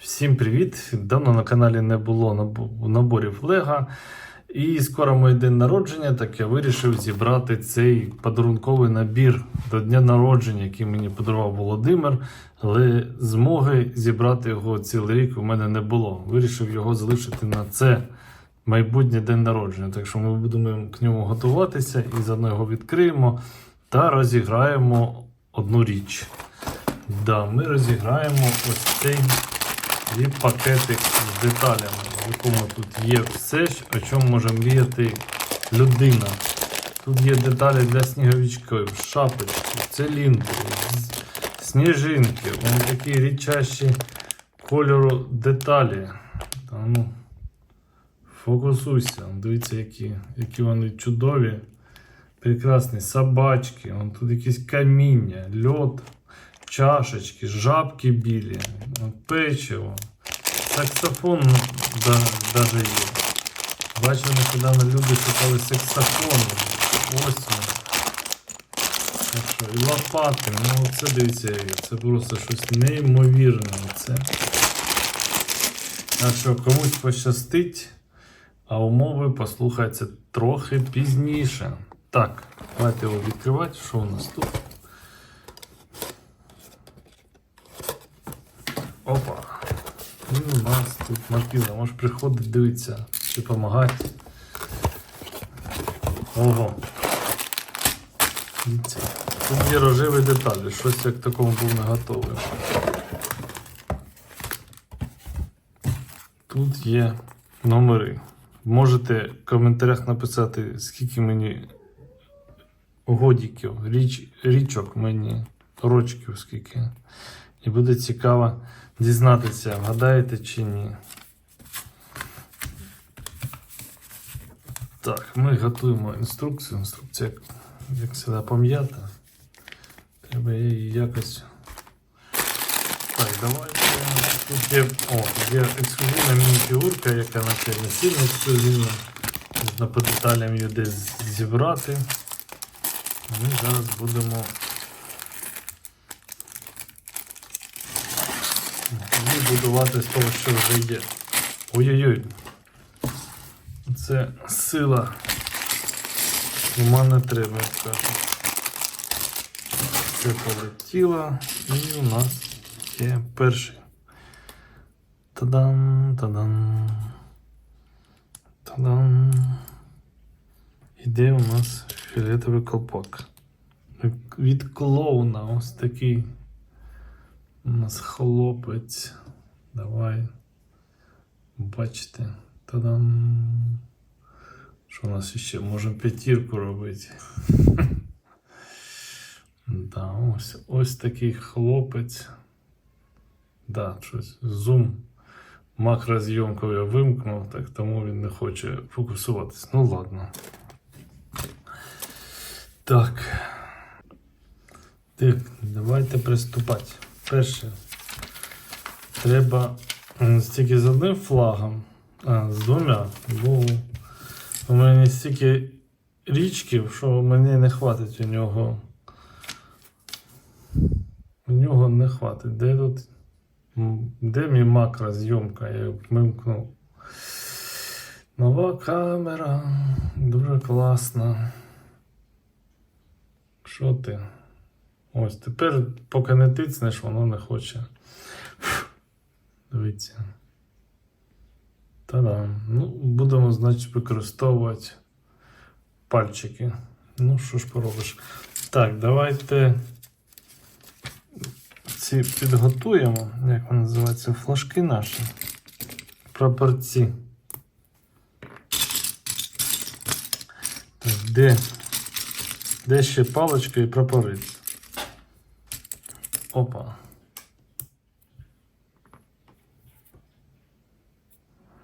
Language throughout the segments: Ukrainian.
Всім привіт! Давно на каналі не було наборів Лего. І скоро моє день народження, так я вирішив зібрати цей подарунковий набір до дня народження, який мені подарував Володимир. Але змоги зібрати його цілий рік у мене не було. Вирішив його залишити на це майбутнє день народження. Так що ми будемо к ньому готуватися і заодно його відкриємо та розіграємо одну річ. Да, ми розіграємо ось цей і пакетик з деталями, в якому тут є все, о чому може мріяти людина. Тут є деталі для сніговичків, шапочки, циліндри, сніжинки, вон такі рідчащі кольору деталі. Та ну, фокусуйся, дивіться, які, які вони чудові, прекрасні собачки, тут якісь каміння, льод чашечки, жабки білі, печиво, саксофон да- даже є. Бачив, нещодавно люди шукали саксофон. Ось він. Так що, і лопати. Ну це дивіться, це просто щось неймовірне. Це. Так що комусь пощастить, а умови послухаються трохи пізніше. Так, давайте його відкривати. Що у нас тут? Опа. І у нас тут Мартина. Може приходить дивитися чи допомагати. Ого. Тут є рожеві деталі. Щось як такому був не готовий. Тут є номери. Можете в коментарях написати, скільки мені годіків, річ, річок мені, рочків скільки. І буде цікаво дізнатися, вгадаєте чи ні. Так, ми готуємо інструкцію. Інструкція, як, завжди, пам'ята. Треба її якось. Так, давайте. Тут є, о, є ексклюзивна міні-фігурка, яка наче не сильно ексклюзивна. Можна по деталям її десь зібрати. Ми зараз будемо і будувати з того, що вже є. Ой-ой-ой. Це сила. Ума не треба, як кажуть. Це полетіло. І у нас є перший. Та-дам, та-дам. Та-дам. Іде у нас фіолетовий колпак. Від клоуна ось такий. У нас хлопець. Давай. Бачите. Та-дам. Що у нас ще? Можемо п'ятірку робити. да, ось, ось такий хлопець. Да, щось. Зум. Макрозйомку я вимкнув, так тому він не хоче фокусуватись. Ну ладно. Так. Так, давайте приступати. Перше. Треба стільки з одним флагом, а з двома, бо у мене стільки річків, що мені не хватить у нього. У нього не хватить. Де тут? Де мій макрозйомка? Я її вимкнув. Нова камера. Дуже класна. Що ти? Ось тепер, поки не тицнеш, воно не хоче. Дивіться. Та-дам. Ну, будемо, значить, використовувати пальчики. Ну, що ж поробиш. Так, давайте ці підготуємо. Як вони називаються? Флажки наші. Прапорці. Так, де? Де ще паличка і прапорець? Опа.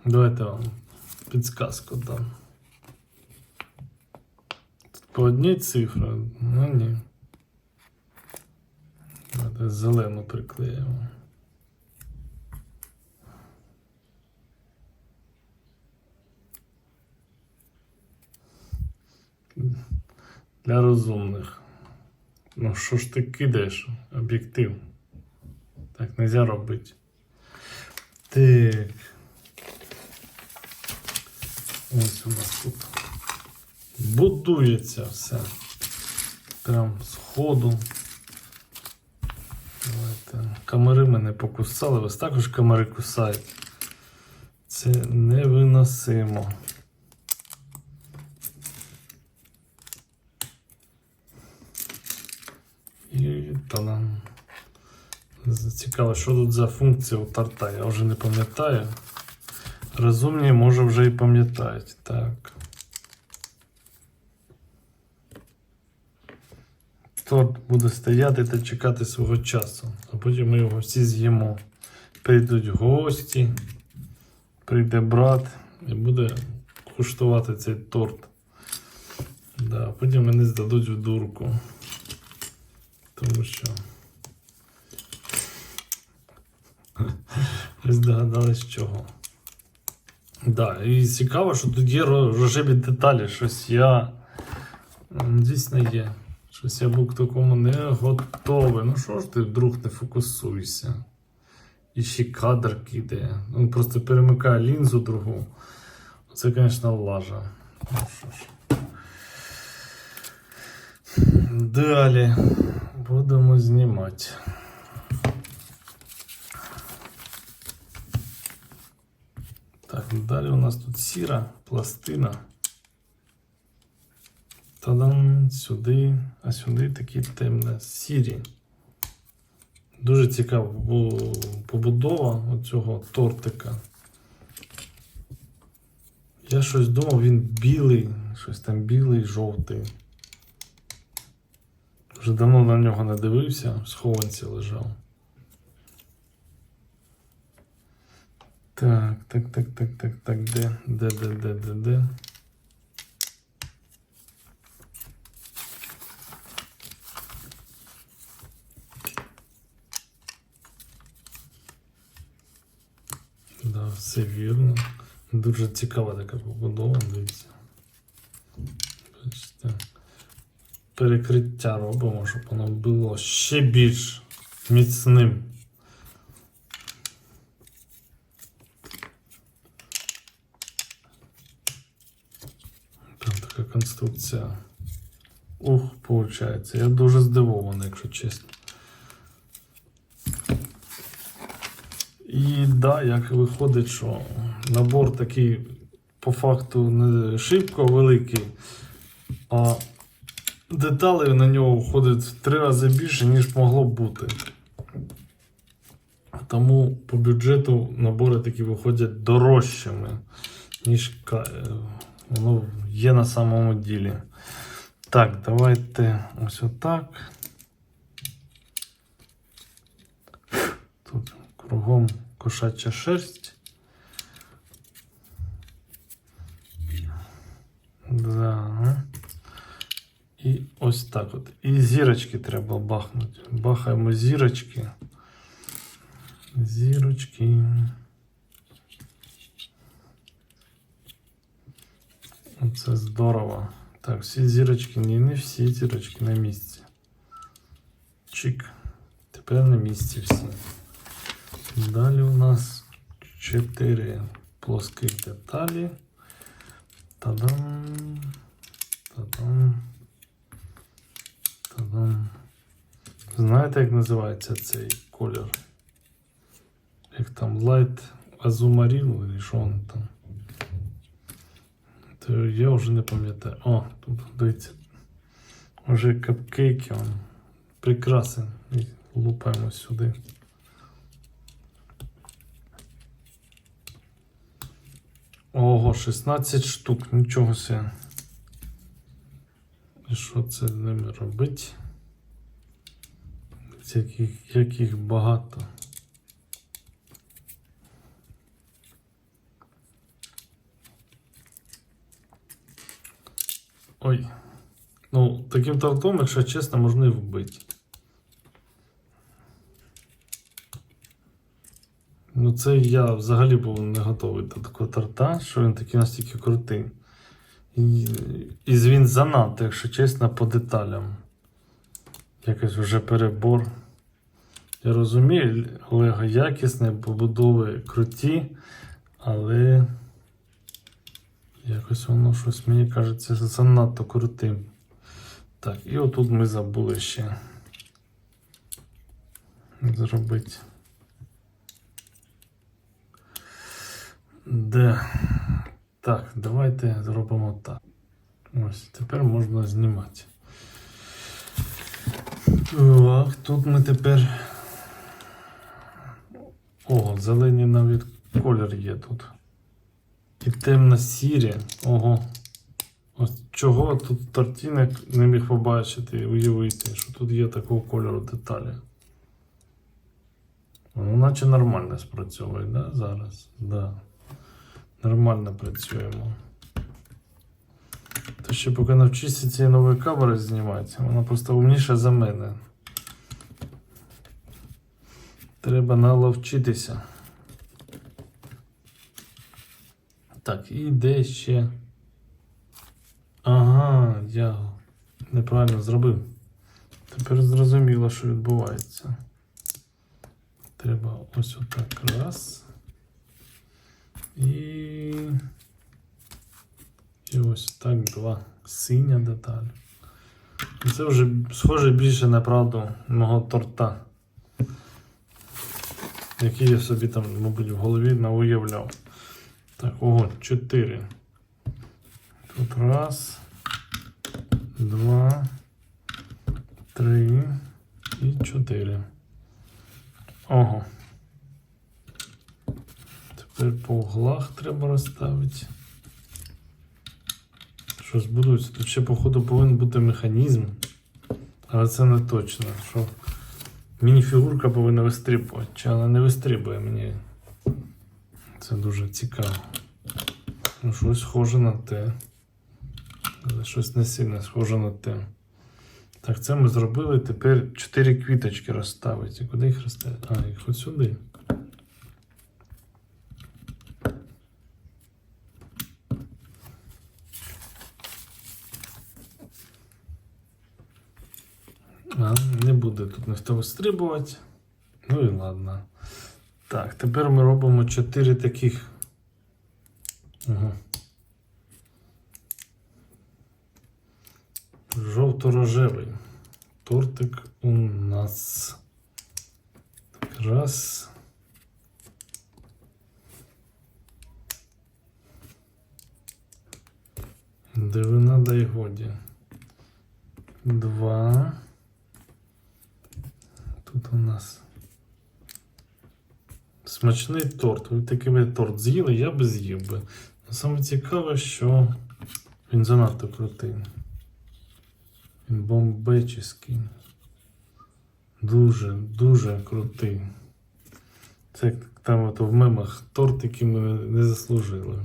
Давайте вам підсказку дам. Тут по одній цифрі, ну ні. Давайте зелену приклеїмо. Для розумних. Ну що ж ти кидаєш? Об'єктив. Так нельзя робити. Так. Ось у нас тут будується все. Прям з. Давайте. Камери мене покусали, вас також камери кусають. Це невиносимо. І та-дам. Цікаво, що тут за функція у торта, я вже не пам'ятаю. Розумні, може, вже і пам'ятають. Так. Торт буде стояти та чекати свого часу, а потім ми його всі з'їмо. Прийдуть гості, прийде брат і буде куштувати цей торт. Да, потім мене здадуть в дурку. Тому що. Ви здогадались чого. Да, і цікаво, що тут є рожеві деталі. Щось я. Дійсно є. Щось я був к такому не готовий. Ну що ж ти вдруг не фокусуйся? І ще кадр кидає. Ну просто перемикає лінзу другу. Це, звісно, лажа. Ну що ж. Далі будемо знімати. Так, далі у нас тут сіра пластина. Та-дам, сюди, а сюди такі темно сірі. Дуже цікава побудова цього тортика. Я щось думав, він білий, щось там білий, жовтий. Вже давно на нього не дивився, в схованці лежав. Так, так, так, так, так, так, де, де, де, де, де, де. Да, все вірно. Дуже цікава така побудова, дивіться. Бачите. Перекриття робимо, щоб воно було ще більш міцним. Така конструкція. Ух, виходить. Я дуже здивований, якщо чесно. І да, як виходить, що набор такий по факту не шибко великий, а деталей на нього входить в три рази більше, ніж могло б бути. Тому по бюджету набори такі виходять дорожчими, ніж воно є на самому ділі. Так, давайте ось отак. Тут кругом кошача шерсть. Да. І ось так от. І зірочки треба бахнути. Бахаємо зірочки. Зірочки. Це здорово. Так, всі зірочки, ні, не всі зірочки на місці. Чик. Тепер на місці всі. Далі у нас 4 плоских деталі. Та-дам. Та-дам. Та-дам. Знаєте, як називається цей колір? Як там Light Azumarill, чи що він там? То я вже не пам'ятаю. О, тут дивіться. Уже капкейки. Он. Прикраси. І лупаємо сюди. Ого, 16 штук, нічого себе. І що це з ними робить? Яких, яких багато. Ой. Ну, таким тортом, якщо чесно, можна і вбити. Ну, це я взагалі був не готовий до такого торта, що він такий настільки крутий. І, і він занадто, якщо чесно, по деталям. Якось вже перебор. Я розумію, Лего якісне, побудови круті, але якось воно щось мені кажеться занадто крутим. Так, і отут ми забули ще зробити. Де? Так, давайте зробимо так. Ось, тепер можна знімати. Так, тут ми тепер. О, зелені навіть колір є тут. І темно-сірі. Ого. Ось чого тут тортінок не міг побачити і уявити, що тут є такого кольору деталі. Ну, наче нормально спрацьовує, да, зараз? Да. Нормально працюємо. То ще поки навчишся цієї нової камери знімати, вона просто умніша за мене. Треба наловчитися. Так, і де ще. Ага, я неправильно зробив. Тепер зрозуміло, що відбувається. Треба ось отак раз. І. І ось так два. Синя деталь. Це вже схоже більше на правду мого торта. Який я собі там, мабуть, в голові навуявляв. Так, ого, чотири. Тут раз, два, три і чотири. Ого. Тепер по углах треба розставити. Щось будується. Тут ще, походу, повинен бути механізм. Але це не точно. Що мініфігурка повинна вистрибувати. Чи вона не вистрибує мені. Це дуже цікаво. Ну, щось схоже на те. Але щось не сильно схоже на те. Так, це ми зробили. Тепер 4 квіточки розставити. Куди їх розставити? А, їх от сюди. А, не буде тут ніхто вистрибувати. Ну і ладно. Так, тепер ми робимо 4 таких. Ага. Жовто-рожевий. Тортик у нас. Так, раз. Дивина дай годі. Два. Тут у нас смачний торт. Ви такий би торт з'їли, я би з'їв би. Саме цікаве, що він занадто крутий. Він бомбечний. Дуже, дуже крутий. Це як там от в мемах торт, який ми не заслужили.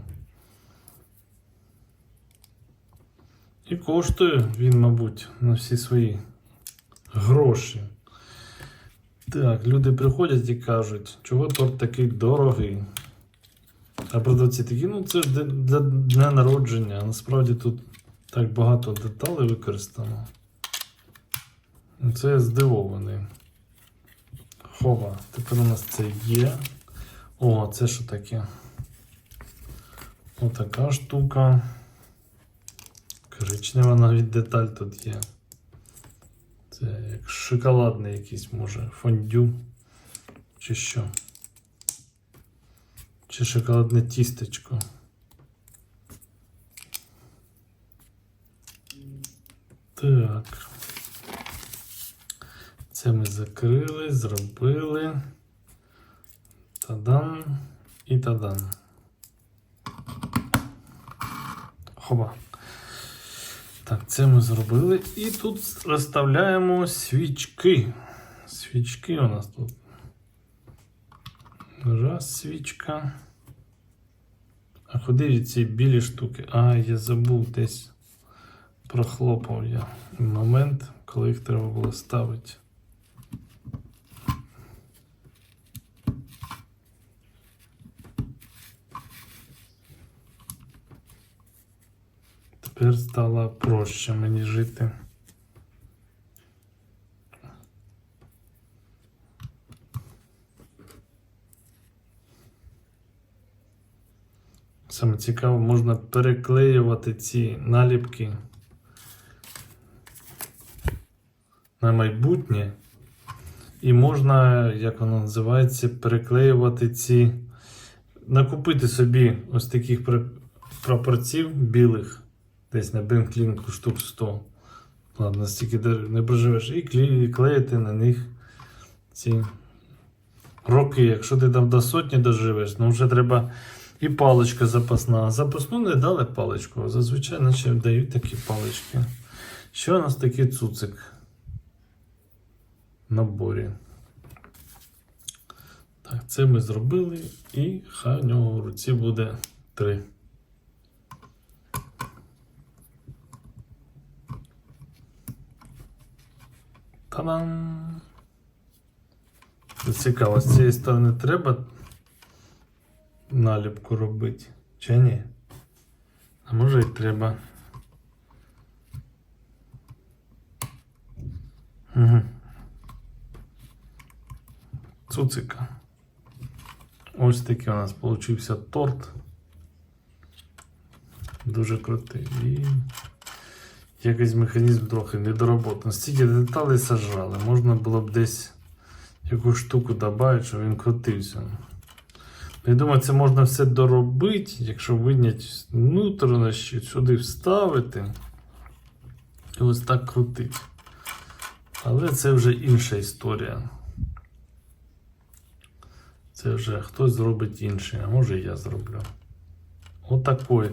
І коштує він, мабуть, на всі свої гроші. Так, люди приходять і кажуть, чого торт такий дорогий. А продавці такі, ну це ж для- дня народження. Насправді тут так багато деталей використано. Це я здивований. Хова, тепер у нас це є. О, це що таке? Отака штука. Коричнева навіть деталь тут є. Це як шоколадний якийсь може фондю. Чи що? Чи шоколадне тістечко. Так. Це ми закрили, зробили. Тадан і тадан. Хоба. Так, це ми зробили. І тут розставляємо свічки. Свічки у нас тут. Раз свічка. А куди ці білі штуки? А, я забув десь. Прохлопав я момент, коли їх треба було ставити. тепер стало проще мені жити. Саме цікаво, можна переклеювати ці наліпки на майбутнє. І можна, як воно називається, переклеювати ці, накупити собі ось таких прапорців білих десь на бенклінку штук 100. Ладно, стільки не проживеш, і клеїти, на них ці роки. Якщо ти там до сотні доживеш, ну вже треба і паличка запасна. Запасну не дали паличку. Зазвичай наче дають такі палички. Що у нас такий цуцик? В наборі. Так, це ми зробили, і хай у нього в руці буде три. Та-дам! Це Цікаво, з цієї сторони треба наліпку робити, чи ні? А може й треба. Угу. Цуцика. Ось такий у нас получився торт. Дуже крутий. І якийсь механізм трохи недоработаний. Стільки деталей сажали. Можна було б десь якусь штуку додати, щоб він крутився. Я думаю, це можна все доробити, якщо виняти внутрішні, сюди вставити. І ось так крутити. Але це вже інша історія. Це вже хтось зробить інше, а може я зроблю. Отакої.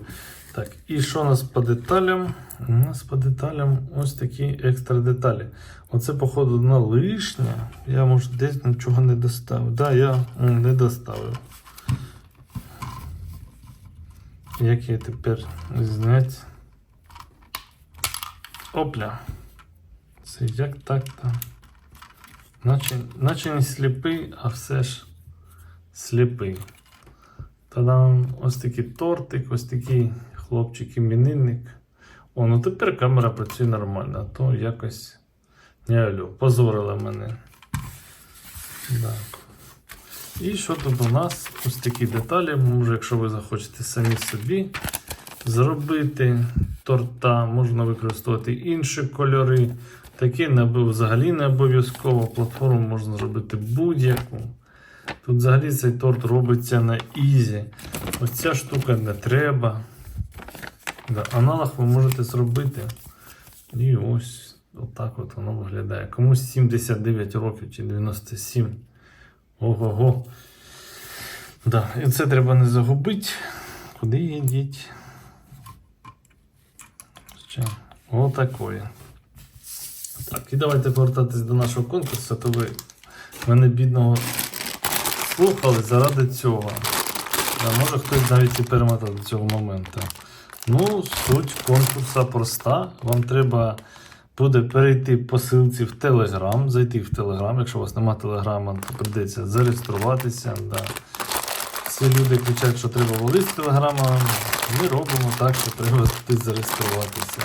Так, і що у нас по деталям? У нас по деталям ось такі екстра деталі. Оце, походу, на лишнє. Я, може, десь нічого не доставив. Да, я не доставив. Як я тепер зняти? Опля. Це як так там? Наче, наче не сліпий, а все ж сліпий. Та-дам, ось такий тортик, ось такий хлопчик-іменинник. О, ну тепер камера працює нормально, а то якось не алло, позорила мене. Так. І що тут у нас? Ось такі деталі. Може, якщо ви захочете самі собі зробити торта, можна використовувати інші кольори. Такі взагалі не обов'язково. Платформу можна зробити будь-яку. Тут взагалі цей торт робиться на ізі. Ось ця штука не треба. Да, аналог ви можете зробити. І ось отак от воно виглядає. Комусь 79 років чи 97. Ого-го. Да, і це треба не загубити. Куди їдіть? Отакої. Так, і давайте повертатись до нашого конкурсу, то ви мене бідного слухали заради цього. А може хтось навіть і перемотав до цього моменту. Ну, суть конкурсу проста. Вам треба буде перейти по ссылці в Telegram, зайти в Telegram. Якщо у вас немає Telegram, то прийдеться зареєструватися. Да. Всі люди кричать, що треба валити з Телеграма. Ми робимо так, що треба зареєструватися.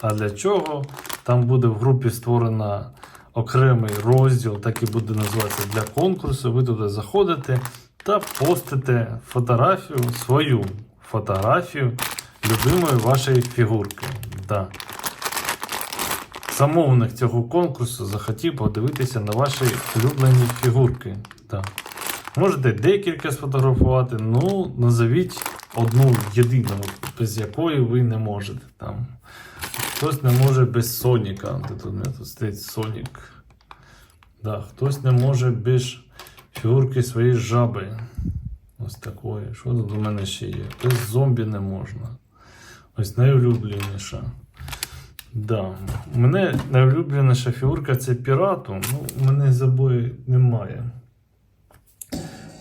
А для чого? Там буде в групі створена окремий розділ, так і буде називатися для конкурсу. Ви туди заходите та постите фотографію, свою фотографію любимої вашої фігурки. Да. Замовник цього конкурсу захотів подивитися на ваші улюблені фігурки. Да. Можете декілька сфотографувати, ну назовіть одну єдину, без якої ви не можете. Там. Хтось не може без Соніка. Де тут, мене тут стоїть Сонік. Да, хтось не може без фігурки своєї жаби. Ось такої. Що тут у мене ще є? Без зомбі не можна. Ось найулюбленіша. Да. У мене найулюбленіша фігурка це пірату. Ну, у мене забої немає.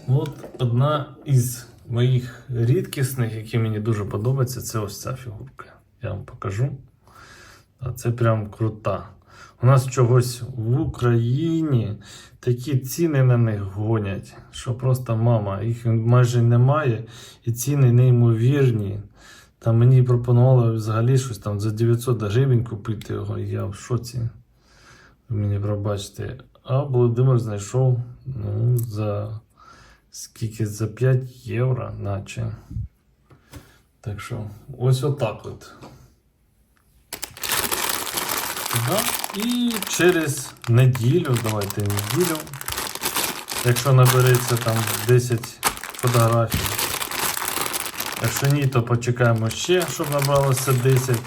От одна із моїх рідкісних, які мені дуже подобаються, це ось ця фігурка. Я вам покажу. А Це прям крута. У нас чогось в Україні такі ціни на них гонять, що просто мама, їх майже немає, і ціни неймовірні. Там мені пропонували взагалі щось там за 900 гривень купити його, я в шоці. Мені пробачте. А Володимир знайшов ну, за скільки за 5 євро, наче. Так що, ось отак от. Да? І через неділю, давайте неділю, якщо набереться там 10 фотографій. Якщо ні, то почекаємо ще, щоб набралося 10.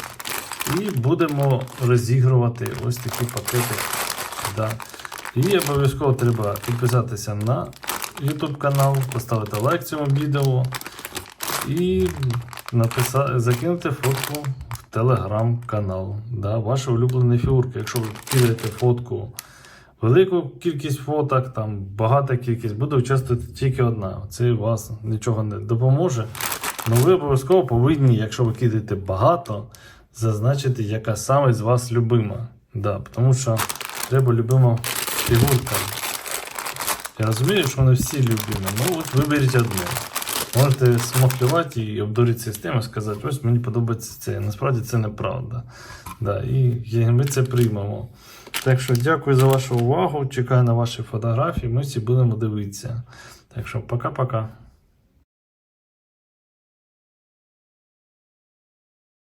І будемо розігрувати ось такі пакети. Да. І обов'язково треба підписатися на YouTube канал, поставити лайк цьому відео і написати, закинути фотку телеграм-канал. Да, ваші улюблені фігурки. Якщо ви кидаєте фотку, велику кількість фоток, там багата кількість, буде участвувати тільки одна. Це вас нічого не допоможе. Ну ви обов'язково повинні, якщо ви кидаєте багато, зазначити, яка саме з вас любима. Да, тому що треба любима фігурка. Я розумію, що вони всі любимі, ну от виберіть одну. Можете смотрювати і обдурити систему, сказати, ось мені подобається це. Насправді це неправда. Да, і ми це приймемо. Так що дякую за вашу увагу. Чекаю на ваші фотографії. Ми всі будемо дивитися. Так що пока-пока.